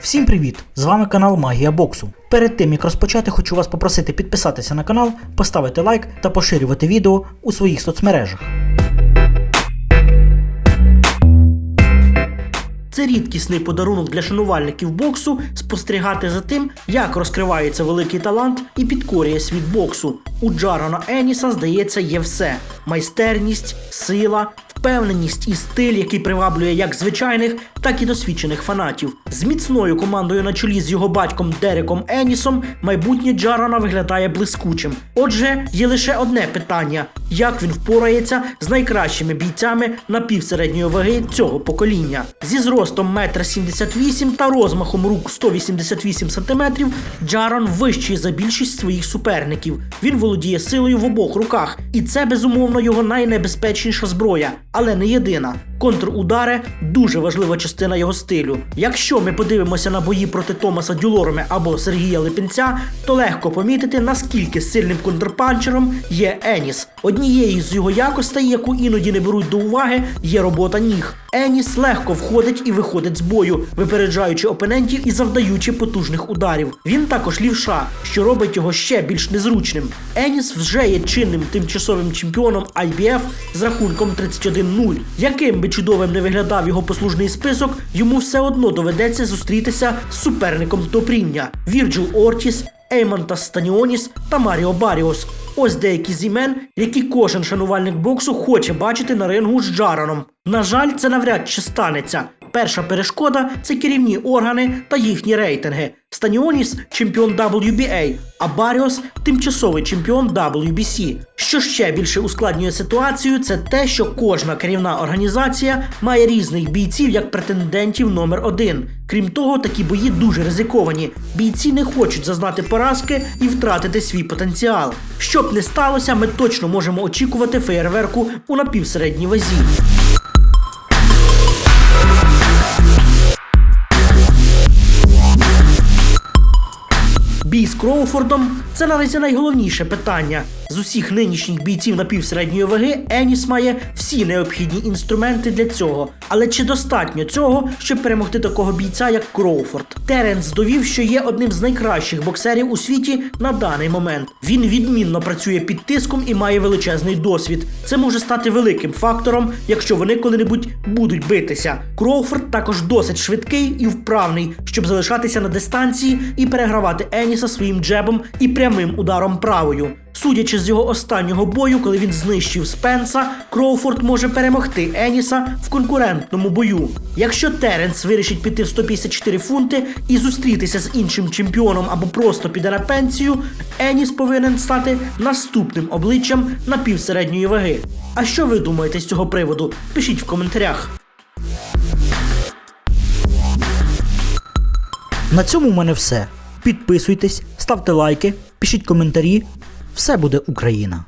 Всім привіт! З вами канал Магія Боксу. Перед тим як розпочати, хочу вас попросити підписатися на канал, поставити лайк та поширювати відео у своїх соцмережах. Це рідкісний подарунок для шанувальників боксу спостерігати за тим, як розкривається великий талант і підкорює світ боксу. У Джарона Еніса, здається, є все: майстерність, сила, впевненість і стиль, який приваблює як звичайних, так і досвідчених фанатів. З міцною командою на чолі з його батьком Дереком Енісом майбутнє Джарана виглядає блискучим. Отже, є лише одне питання: як він впорається з найкращими бійцями напівсередньої ваги цього покоління. Зі зростом 1,78 м та розмахом рук 188 см Джарон вищий за більшість своїх суперників. Він володіє силою в обох руках, і це безумовно його найнебезпечніша зброя, але не єдина. Контрудари дуже важлива частина його стилю. Якщо ми подивимося на бої проти Томаса Дюлорами або Сергія Липенця, то легко помітити, наскільки сильним контрпанчером є Еніс. Однією з його якостей, яку іноді не беруть до уваги, є робота ніг. Еніс легко входить і виходить з бою, випереджаючи опонентів і завдаючи потужних ударів. Він також лівша, що робить його ще більш незручним. Еніс вже є чинним тимчасовим чемпіоном IBF з рахунком 31-0. Яким би чудовим не виглядав його послужний список, йому все одно доведеться зустрітися з суперником топріння Вірджил Ортіс, Еймантас Станіоніс та Маріо Баріос. Ось деякі з імен, які кожен шанувальник боксу хоче бачити на рингу з Джараном. На жаль, це навряд чи станеться. Перша перешкода це керівні органи та їхні рейтинги. Станіоніс чемпіон WBA, а Баріос тимчасовий чемпіон WBC. Що ще більше ускладнює ситуацію, це те, що кожна керівна організація має різних бійців як претендентів номер один. Крім того, такі бої дуже ризиковані. Бійці не хочуть зазнати поразки і втратити свій потенціал. Щоб не сталося, ми точно можемо очікувати феєрверку у напівсередній вазі. Бій з Кроуфордом це наразі найголовніше питання. З усіх нинішніх бійців напівсередньої ваги Еніс має всі необхідні інструменти для цього. Але чи достатньо цього, щоб перемогти такого бійця, як Кроуфорд? Теренс довів, що є одним з найкращих боксерів у світі на даний момент. Він відмінно працює під тиском і має величезний досвід. Це може стати великим фактором, якщо вони коли-небудь будуть битися. Кроуфорд також досить швидкий і вправний, щоб залишатися на дистанції і перегравати Еніса своїм джебом і прямим ударом правою. Судячи з його останнього бою, коли він знищив Спенса, Кроуфорд може перемогти Еніса в конкурентному бою. Якщо Теренс вирішить піти в 154 фунти і зустрітися з іншим чемпіоном або просто піде на пенсію, Еніс повинен стати наступним обличчям напівсередньої ваги. А що ви думаєте з цього приводу? Пишіть в коментарях. На цьому в мене все. Підписуйтесь, ставте лайки, пишіть коментарі. Все буде Україна!